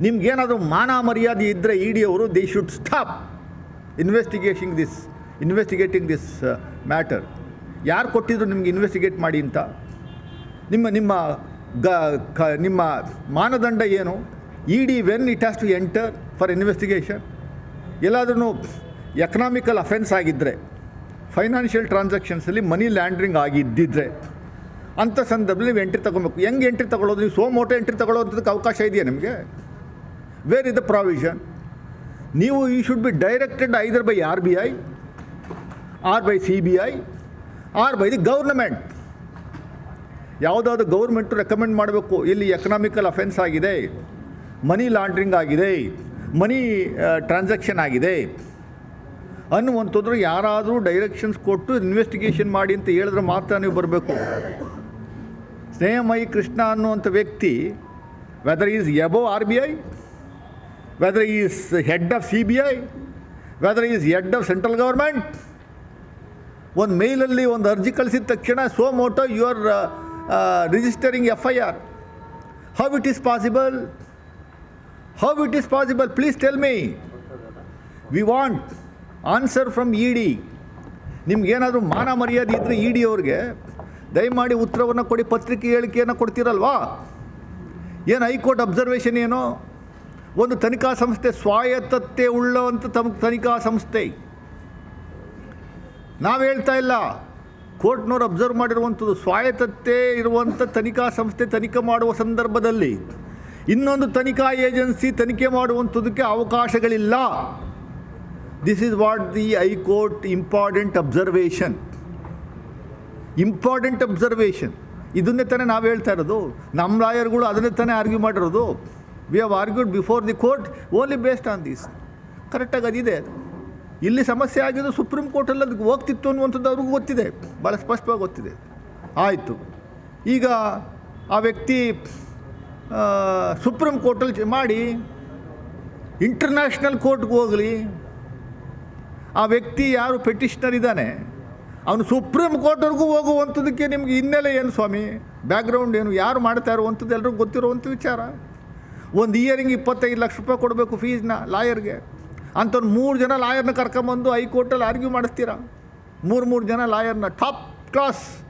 ನಿಮ್ಗೇನಾದರೂ ಮಾನ ಮರ್ಯಾದೆ ಇದ್ದರೆ ಇ ಅವರು they should stop investigating this investigating this matter ಯಾರು ಕೊಟ್ಟಿದ್ರು ನಿಮ್ಗೆ ಇನ್ವೆಸ್ಟಿಗೇಟ್ ಮಾಡಿ ಅಂತ? ನಿಮ್ಮ ನಿಮ್ಮ ಗ, ಕ, ನಿಮ್ಮ ಮಾನದಂಡ ಏನು? E D when it has to enter for investigation ಎಲ್ಲಾದ್ರೂ ಎಕನಾಮಿಕಲ್ ಅಫೆನ್ಸ್ ಆಗಿದ್ದರೆ ಫೈನಾನ್ಷಿಯಲ್ ಟ್ರಾನ್ಸಾಕ್ಷನ್ಸಲ್ಲಿ ಮನಿ ಲ್ಯಾಂಡ್ರಿಂಗ್ ಆಗಿದ್ದಿದ್ರೆ ಅಂಥ ಸಂದರ್ಭದಲ್ಲಿ ನೀವು ಎಂಟ್ರಿ ತೊಗೊಬೇಕು. ಹೆಂಗೆ ಎಂಟ್ರಿ ತೊಗೊಳ್ಳೋದು ನೀವು ಸೋಮೋಟೋ ಎಂಟ್ರಿ ತೊಗೊಳ್ಳೋದಕ್ಕೆ ಅವಕಾಶ ಇದೆಯಾ ನಿಮಗೆ? ವೇರ್ ಇಸ್ ದ ಪ್ರಾವಿಷನ್ ನೀವು you should be directed either by R B I or by C B I or by the government ಯಾವುದಾದ್ರು ಗೌರ್ಮೆಂಟು ರೆಕಮೆಂಡ್ ಮಾಡಬೇಕು. ಇಲ್ಲಿ ಎಕನಾಮಿಕಲ್ ಅಫೆನ್ಸ್ ಆಗಿದೆ. ಮನಿ ಲಾಂಡ್ರಿಂಗ್ ಆಗಿದೆ. ಮನಿ ಟ್ರಾನ್ಸಾಕ್ಷನ್ ಆಗಿದೆ. ಅನ್ನುವಂಥದ್ರು ಯಾರಾದರೂ ಡೈರೆಕ್ಷನ್ಸ್ ಕೊಟ್ಟು ಇನ್ವೆಸ್ಟಿಗೇಷನ್ ಮಾಡಿ ಅಂತ ಹೇಳಿದ್ರೆ ಮಾತ್ರ ನೀವು ಬರಬೇಕು. ಸ್ನೇಹಮಯಿ ಕೃಷ್ಣ ಅನ್ನುವಂಥ ವ್ಯಕ್ತಿ whether is above R B I whether is head head of B I whether is head of central government ಒಂದು ಮೇಲಲ್ಲಿ ಒಂದು ಅರ್ಜಿ ಕಳಿಸಿದ ತಕ್ಷಣ suo motu you are registering F I R how it is possible how it is possible please tell me we want answer from E D ನಿಮ್ಗೇನಾದರೂ ಮಾನ ಮರ್ಯಾದೆ ಇದ್ದರೆ ಇ ಡಿ ಅವ್ರಿಗೆ, ದಯಮಾಡಿ ಉತ್ತರವನ್ನು ಕೊಡಿ, ಪತ್ರಿಕೆ ಹೇಳಿಕೆಯನ್ನು ಕೊಡ್ತೀರಲ್ವಾ? ಏನು ಹೈಕೋರ್ಟ್ ಅಬ್ಸರ್ವೇಷನ್ ಏನು? ಒಂದು ತನಿಖಾ ಸಂಸ್ಥೆ ಸ್ವಾಯತ್ತತೆ ಉಳ್ಳವಂಥ ತಮ್ಮ ತನಿಖಾ ಸಂಸ್ಥೆ. ನಾವು ಹೇಳ್ತಾ ಇಲ್ಲ, ಕೋರ್ಟ್ನವ್ರು ಅಬ್ಸರ್ವ್ ಮಾಡಿರುವಂಥದ್ದು ಸ್ವಾಯತ್ತತೆ ಇರುವಂಥ ತನಿಖಾ ಸಂಸ್ಥೆ ತನಿಖೆ ಮಾಡುವ ಸಂದರ್ಭದಲ್ಲಿ ಇನ್ನೊಂದು ತನಿಖಾ ಏಜೆನ್ಸಿ ತನಿಖೆ ಮಾಡುವಂಥದ್ದಕ್ಕೆ ಅವಕಾಶಗಳಿಲ್ಲ. This is what the high court important observation important observation ಇದನ್ನೇ ತಾನೇ ನಾವು ಹೇಳ್ತಾ ಇರೋದು. ನಮ್ಮ ಲಾಯರ್ಗಳು ಅದನ್ನೇ ತಾನೇ ಆರ್ಗ್ಯೂ ಮಾಡಿರೋದು. We have argued before the court only based on this ಕರೆಕ್ಟಾಗಿ ಅದಿದೆ ಅದು. ಇಲ್ಲಿ ಸಮಸ್ಯೆ ಆಗಿದ್ದು ಸುಪ್ರೀಂ ಕೋರ್ಟಲ್ಲಿ ಅದಕ್ಕೆ ಹೋಗ್ತಿತ್ತು ಅನ್ನುವಂಥದ್ದು ಅವ್ರಿಗೂ ಗೊತ್ತಿದೆ. ಭಾಳ ಸ್ಪಷ್ಟವಾಗಿ ಗೊತ್ತಿದೆ. ಆಯಿತು. ಈಗ ಆ ವ್ಯಕ್ತಿ ಸುಪ್ರೀಂ ಕೋರ್ಟಲ್ಲಿ ಮಾಡಿ ಇಂಟರ್ನ್ಯಾಷನಲ್ ಕೋರ್ಟ್ಗೆ ಹೋಗಲಿ. ಆ ವ್ಯಕ್ತಿ ಯಾರು ಪೆಟಿಷನರ್ ಇದ್ದಾನೆ? ಅವನು ಸುಪ್ರೀಂ ಕೋರ್ಟ್ವರೆಗೂ ಹೋಗುವಂಥದ್ದಕ್ಕೆ ನಿಮಗೆ ಹಿನ್ನೆಲೆ ಏನು ಸ್ವಾಮಿ? ಬ್ಯಾಕ್ಗ್ರೌಂಡ್ ಏನು? ಯಾರು ಮಾಡ್ತಾ ಇರುವಂಥದ್ದು ಎಲ್ರಿಗೂ ಗೊತ್ತಿರುವಂಥ ವಿಚಾರ. ಒಂದು ಇಯರಿಂಗ್ ಇಪ್ಪತ್ತೈದು ಲಕ್ಷ ರೂಪಾಯಿ ಕೊಡಬೇಕು ಫೀಸ್ನ ಲಾಯರ್ಗೆ. ಅಂಥವ್ರು ಮೂರು ಜನ ಲಾಯರ್ನ ಕರ್ಕೊಂಬಂದು ಹೈಕೋರ್ಟಲ್ಲಿ ಆರ್ಗ್ಯೂ ಮಾಡಿಸ್ತೀರಾ? ಮೂರು ಮೂರು ಜನ ಲಾಯರ್ನ top class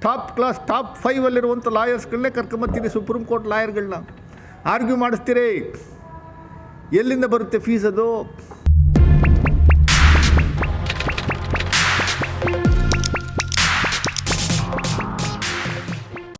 top class top ಫೈವಲ್ಲಿರುವಂಥ ಲಾಯರ್ಸ್ಗಳನ್ನೇ ಕರ್ಕೊಂಬತ್ತೀರಿ ಸುಪ್ರೀಂ ಕೋರ್ಟ್ ಲಾಯರ್ಗಳನ್ನ. ಆರ್ಗ್ಯೂ ಮಾಡಿಸ್ತೀರಿ. ಎಲ್ಲಿಂದ ಬರುತ್ತೆ ಫೀಸ್ ಅದು?